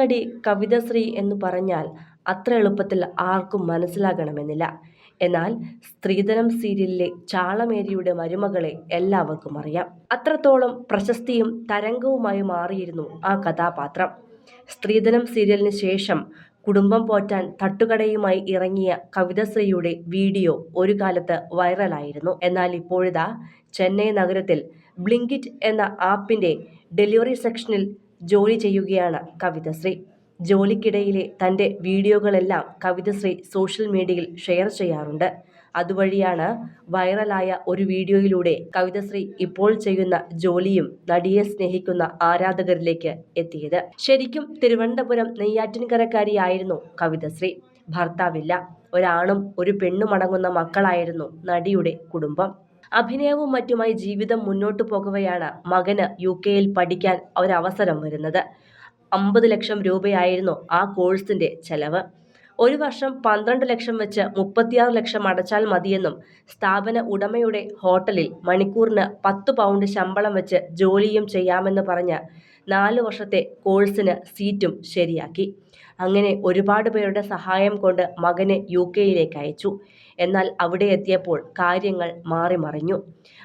നടി കവിതശ്രീ എന്ന് പറഞ്ഞാൽ അത്ര എളുപ്പത്തിൽ ആർക്കും മനസ്സിലാകണമെന്നില്ല. എന്നാൽ സ്ത്രീധനം സീരിയലിലെ ചാളമേരിയുടെ മരുമകളെ എല്ലാവർക്കും അറിയാം. അത്രത്തോളം പ്രശസ്തിയും തരംഗവുമായി മാറിയിരുന്നു ആ കഥാപാത്രം. സ്ത്രീധനം സീരിയലിന് ശേഷം കുടുംബം പോറ്റാൻ തട്ടുകടയുമായി ഇറങ്ങിയ കവിതശ്രീയുടെ വീഡിയോ ഒരു കാലത്ത് വൈറലായിരുന്നു. എന്നാൽ ഇപ്പോഴിതാ ചെന്നൈ നഗരത്തിൽ ബ്ലിങ്കിറ്റ് എന്ന ആപ്പിന്റെ ഡെലിവറി സെക്ഷനിൽ ജോലി ചെയ്യുകയാണ് കവിതശ്രീ. ജോലിക്കിടയിലെ തന്റെ വീഡിയോകളെല്ലാം കവിതശ്രീ സോഷ്യൽ മീഡിയയിൽ ഷെയർ ചെയ്യാറുണ്ട്. അതുവഴിയാണ് വൈറലായ ഒരു വീഡിയോയിലൂടെ കവിതശ്രീ ഇപ്പോൾ ചെയ്യുന്ന ജോലിയും നടിയെ സ്നേഹിക്കുന്ന ആരാധകരിലേക്ക് എത്തിയത്. ശരിക്കും തിരുവനന്തപുരം നെയ്യാറ്റിൻകരക്കാരിയായിരുന്നു കവിതശ്രീ. ഭർത്താവില്ല ഒരാണും ഒരു പെണ്ണും അടങ്ങുന്ന മക്കളായിരുന്നു നടിയുടെ കുടുംബം. അഭിനയവും മറ്റുമായി ജീവിതം മുന്നോട്ടു പോകവെയാണ് മകന് യു കെയിൽ പഠിക്കാൻ ഒരവസരം വരുന്നത്. അമ്പത് ലക്ഷം രൂപയായിരുന്നു ആ കോഴ്സിന്റെ ചെലവ്. ഒരു വർഷം പന്ത്രണ്ട് ലക്ഷം വെച്ച് മുപ്പത്തിയാറ് ലക്ഷം അടച്ചാൽ മതിയെന്നും സ്ഥാപന ഉടമയുടെ ഹോട്ടലിൽ മണിക്കൂറിന് പത്ത് പൗണ്ട് ശമ്പളം വെച്ച് ജോലിയും ചെയ്യാമെന്ന് പറഞ്ഞ് നാല് വർഷത്തെ കോഴ്സിന് സീറ്റും ശരിയാക്കി. അങ്ങനെ ഒരുപാട് പേരുടെ സഹായം കൊണ്ട് മകനെ യു കെയിലേക്ക് അയച്ചു. എന്നാൽ അവിടെ എത്തിയപ്പോൾ കാര്യങ്ങൾ മാറിമറിഞ്ഞു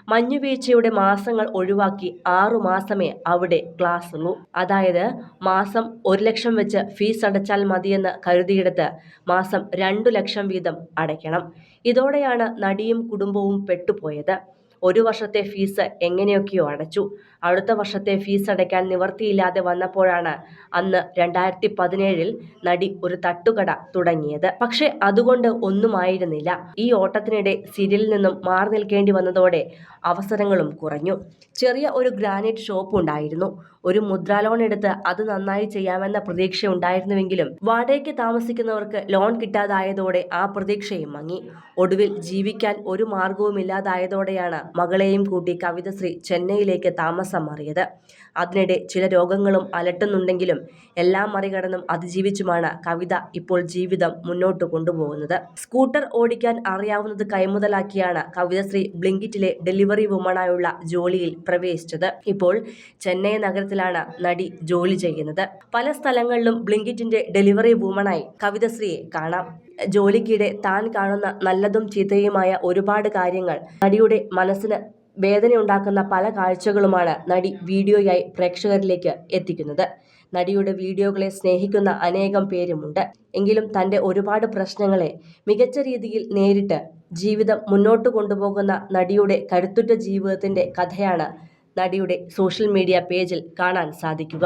മഞ്ഞുവീഴ്ചയുടെ മാസങ്ങൾ ഒഴിവാക്കി ആറു മാസമേ അവിടെ ക്ലാസ് ഉള്ളൂ അതായത് മാസം ഒരു ലക്ഷം വെച്ച് ഫീസ് അടച്ചാൽ മതിയെന്ന് കരുതിയെടുത്ത് മാസം രണ്ടു ലക്ഷം വീതം അടയ്ക്കണം. ഇതോടെയാണ് നടിയും കുടുംബവും പെട്ടുപോയത്. ഒരു വർഷത്തെ ഫീസ് എങ്ങനെയൊക്കെയോ അടച്ചു. അടുത്ത വർഷത്തെ ഫീസ് അടയ്ക്കാൻ നിവർത്തിയില്ലാതെ വന്നപ്പോഴാണ് അന്ന് രണ്ടായിരത്തി പതിനേഴിൽ നടി ഒരു തട്ടുകട തുടങ്ങിയത്. പക്ഷേ അതുകൊണ്ട് ഒന്നുമായിരുന്നില്ല. ഈ ഓട്ടത്തിനിടെ സീരിയലിൽ നിന്നും മാറി നിൽക്കേണ്ടി വന്നതോടെ അവസരങ്ങളും കുറഞ്ഞു. ചെറിയ ഒരു ഗ്രാനൈറ്റ് ഷോപ്പ് ഉണ്ടായിരുന്നു. ഒരു മുദ്രാ ലോൺ എടുത്ത് അത് നന്നായി ചെയ്യാമെന്ന പ്രതീക്ഷ ഉണ്ടായിരുന്നുവെങ്കിലും വാടകയ്ക്ക് താമസിക്കുന്നവർക്ക് ലോൺ കിട്ടാതായതോടെ ആ പ്രതീക്ഷയും മങ്ങി. ഒടുവിൽ ജീവിക്കാൻ ഒരു മാർഗവുമില്ലാതായതോടെയാണ് മകളെയും കൂട്ടി കവിതശ്രീ ചെന്നൈയിലേക്ക് താമസം മാറിയത്. അതിനിടെ ചില രോഗങ്ങളും അലട്ടുന്നുണ്ടെങ്കിലും എല്ലാം മറികടന്നും അതിജീവിച്ചുമാണ് കവിത ഇപ്പോൾ ജീവിതം മുന്നോട്ട് കൊണ്ടുപോകുന്നത്. സ്കൂട്ടർ ഓടിക്കാൻ അറിയാവുന്നത് കൈമുതലാക്കിയാണ് കവിതശ്രീ ബ്ലിങ്കിറ്റിലെ ഡെലിവറി വുമണായുള്ള ജോലിയിൽ പ്രവേശിച്ചത്. ഇപ്പോൾ ചെന്നൈ നഗരത്തിലാണ് നടി ജോലി ചെയ്യുന്നത്. പല സ്ഥലങ്ങളിലും ബ്ലിങ്കിറ്റിന്റെ ഡെലിവറി വുമണായി കവിതശ്രീയെ കാണാം. ജോലിക്കിടെ താൻ കാണുന്ന നല്ലതും ചീത്തയുമായ ഒരുപാട് കാര്യങ്ങൾ. നടിയുടെ മനസ്സിന് വേദനയുണ്ടാക്കുന്ന പല കാഴ്ചകളുമാണ് നടി വീഡിയോയായി പ്രേക്ഷകരിലേക്ക് എത്തിക്കുന്നത്. നടിയുടെ വീഡിയോകളെ സ്നേഹിക്കുന്ന അനേകം പേരുമുണ്ട്. എങ്കിലും തന്റെ ഒരുപാട് പ്രശ്നങ്ങളെ മികച്ച രീതിയിൽ നേരിട്ട് ജീവിതം മുന്നോട്ട് കൊണ്ടുപോകുന്ന നടിയുടെ കരുത്തുറ്റ ജീവിതത്തിന്റെ കഥയാണ് നടിയുടെ സോഷ്യൽ മീഡിയ പേജിൽ കാണാൻ സാധിക്കുക.